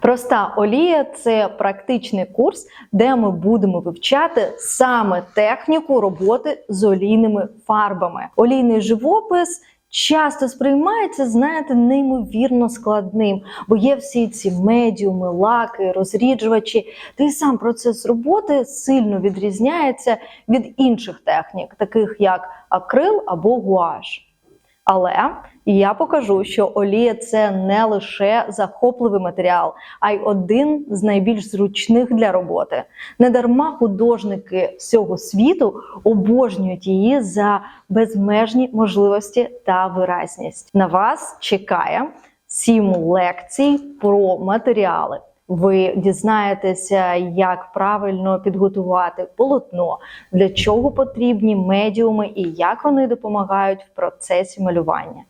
Проста олія це практичний курс, де ми будемо вивчати саме техніку роботи з олійними фарбами. Олійний живопис. Часто сприймається, знаєте, неймовірно складним, бо є всі ці медіуми, лаки, розріджувачі. Та й сам процес роботи сильно відрізняється від інших технік, таких як акрил або гуаш. Але я покажу, що олія це не лише захопливий матеріал, а й один з найбільш зручних для роботи. Недарма художники всього світу обожнюють її за безмежні можливості та виразність. На вас чекає сім лекцій про матеріали. Ви дізнаєтеся, як правильно підготувати полотно, для чого потрібні медіуми і як вони допомагають в процесі малювання.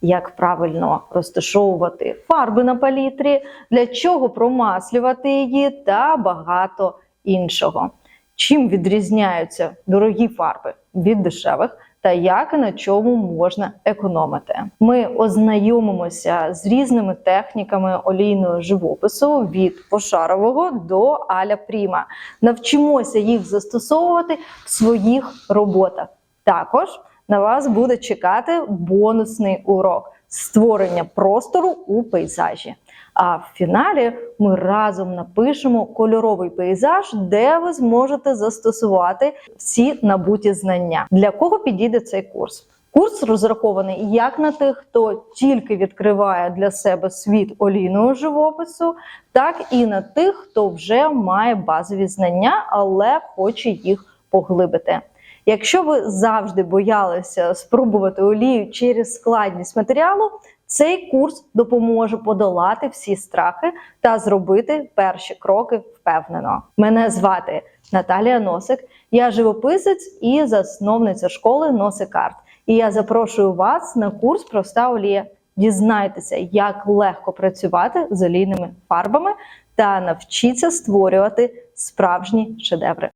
Як правильно розташовувати фарби на палітрі, для чого промаслювати її та багато іншого. Чим відрізняються дорогі фарби від дешевих, та як і на чому можна економити. Ми ознайомимося з різними техніками олійного живопису від пошарового до аля пріма. Навчимося їх застосовувати в своїх роботах. Також на вас буде чекати бонусний урок створення простору у пейзажі. А в фіналі ми разом напишемо кольоровий пейзаж, де ви зможете застосувати всі набуті знання. Для кого підійде цей курс? Курс розрахований як на тих, хто тільки відкриває для себе світ олійного живопису, так і на тих, хто вже має базові знання, але хоче їх поглибити. Якщо ви завжди боялися спробувати олію через складність матеріалу, цей курс допоможе подолати всі страхи та зробити перші кроки впевнено. Мене звати Наталія Носик, я живописець і засновниця школи Носик Арт. І я запрошую вас на курс Проста олія. Дізнайтеся, як легко працювати з олійними фарбами та навчіться створювати справжні шедеври.